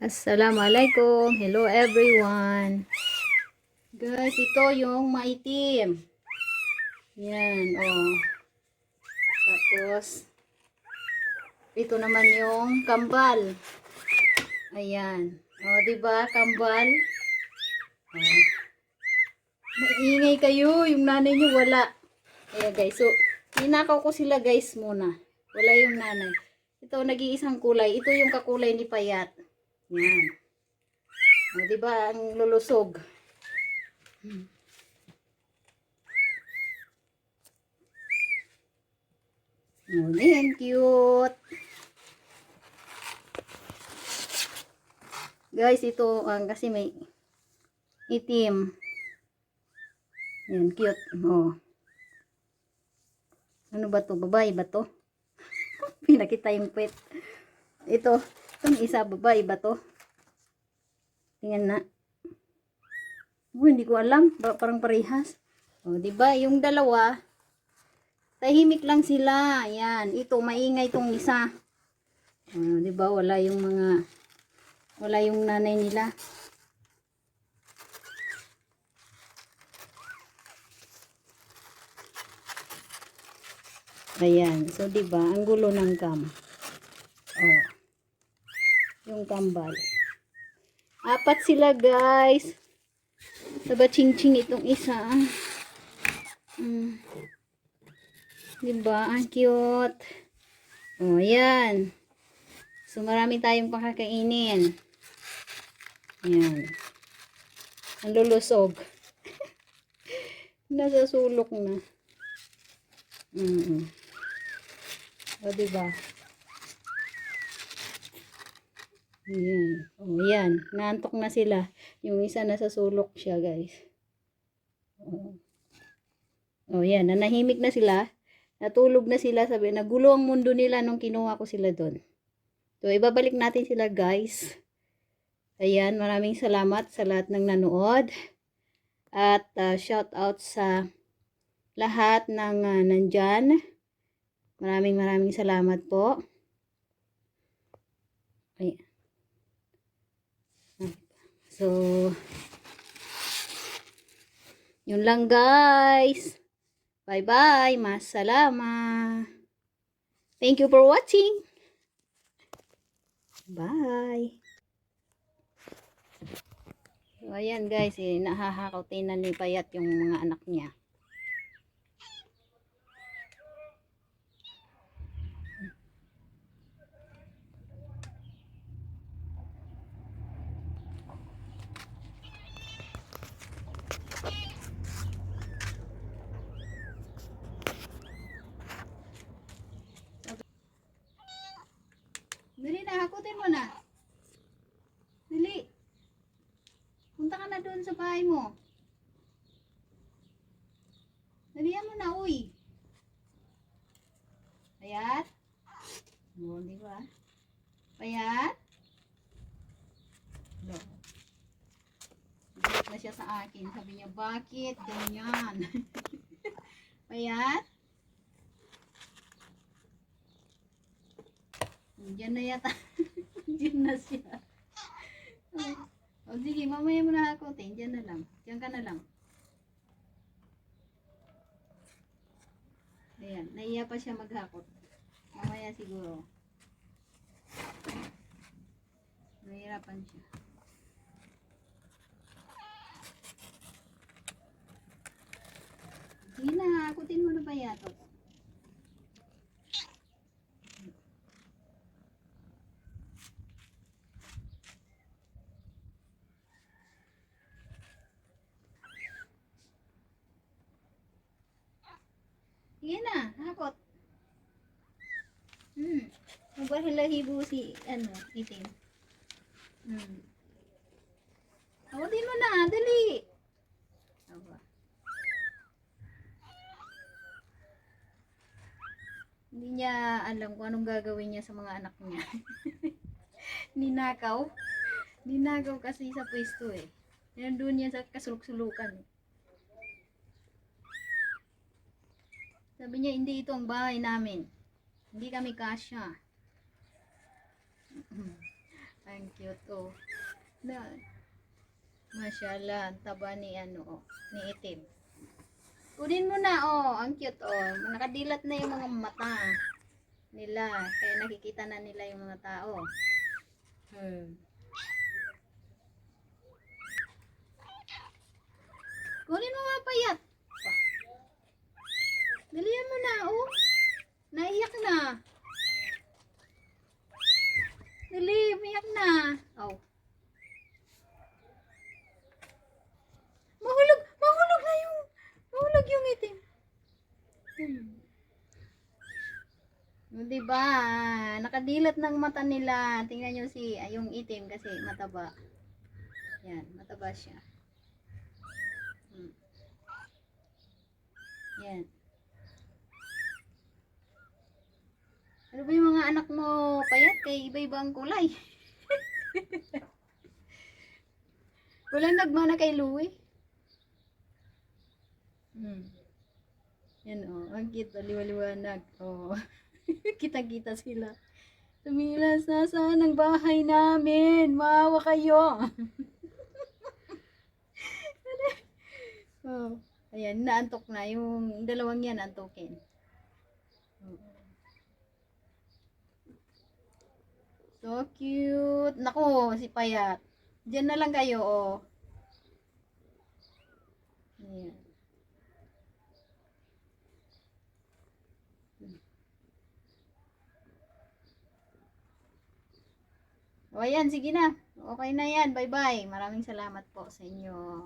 Assalamualaikum. Hello everyone. Guys, ito yung maitim. Yan, oh. Tapos, ito naman yung kambal. Ayan. Oh, di ba Kambal. Oh. Maingay kayo. Yung nanay niyo wala. Ayan guys. So, ninakaw ko sila guys muna. Wala yung nanay. Ito, nag-iisang kulay. Ito yung kakulay ni Payat. Yan. O, di ba ang lulusog? Hmm. Oh, yan, cute. Guys, ito, ang kasi may itim. Yan, cute. Oh. Ano ba to? Babae ba to? Pinakita yung pet. Ito, itong isa, ba to? Tingnan na. Oh, hindi ko alam. Parang parehas. O, di ba Yung dalawa, tahimik lang sila. Yan. Ito, maingay itong isa. O, di ba Wala yung mga, wala yung nanay nila. Ayan. So, ba Ang gulo ng cam. Oh. Yung kambal. Apat sila, guys. Saba ching-ching itong isa. Mm. Diba? Ang cute. O, oh, yan. So, marami tayong pakakainin. Yan. Ang lulusog. Nasa sulok na. Mm -mm. O, diba? Ayan. O, yan. Naantok na sila. Yung isa nasa sulok siya, guys. O, o yan. Nanahimik na sila. Natulog na sila. Sabi, nagulo ang mundo nila nung kinuha ko sila doon. So, ibabalik natin sila, guys. Ayan. Maraming salamat sa lahat ng nanood. At uh, shout out sa lahat ng uh, nandyan. Maraming maraming salamat po. Ayan. So, yun lang guys. Bye-bye. Masalama. Thank you for watching. Bye. So, ayan guys, eh, nahahakautin na ni Payat yung mga anak niya. Dali na, hakutin mo na. Dali. Punta ka na doon sa bahay mo. Dalihan mo na, uy. Payat? O, di ba? Payat? No. Galit na siya sa akin. Sabi niya, bakit? Ganyan. Payat? Diyan na yata. Diyan na siya. O sige, mamaya mo na ako. Diyan na lang. Diyan ka na lang. Ayan, naiya pa siya maghakot. Mamaya siguro. Nahirapan siya. Sige na, hakutin mo na ba yato? Sige na, hakot. Hmm. Magpahilahibo si, ano, itim. Hmm. Hakutin mo na, dali. Aba. Hindi niya alam kung anong gagawin niya sa mga anak niya. Ninakaw. Ninakaw kasi sa pwesto eh. Nandun niya sa kasuluk-sulukan eh. Sabi niya, hindi ito ang bahay namin. Hindi kami kasya. Ang cute, oh. Na, Mashallah, ang taba ni ano, oh, ni itim. Kunin mo na, oh. Ang cute, oh. Nakadilat na yung mga mata nila. Kaya nakikita na nila yung mga tao. Hmm. Kunin mo mga payat. Dalihan mo na, oh. Naiyak na. Dali, umiyak na. Oh. Mahulog, mahulog na yung, mahulog yung itim. Hmm. O, diba? Nakadilat ng mata nila. Tingnan nyo si, ay, yung itim kasi mataba. Yan, mataba siya. Hmm. Yan. Ano ba yung mga anak mo payat kay iba-iba ang kulay? Walang nagmana kay Louie. Hmm. Yan o, oh, ang cute, liwaliwanag. Oh. Kita-kita sila. Tumilas na saan ang bahay namin? Maawa kayo. oh. Ayan, naantok na. Yung dalawang yan, antokin. So cute. Nako, si Payat. Diyan na lang kayo, oh. Ayan. O, ayan, sige na. Okay na yan. Bye-bye. Maraming salamat po sa inyo.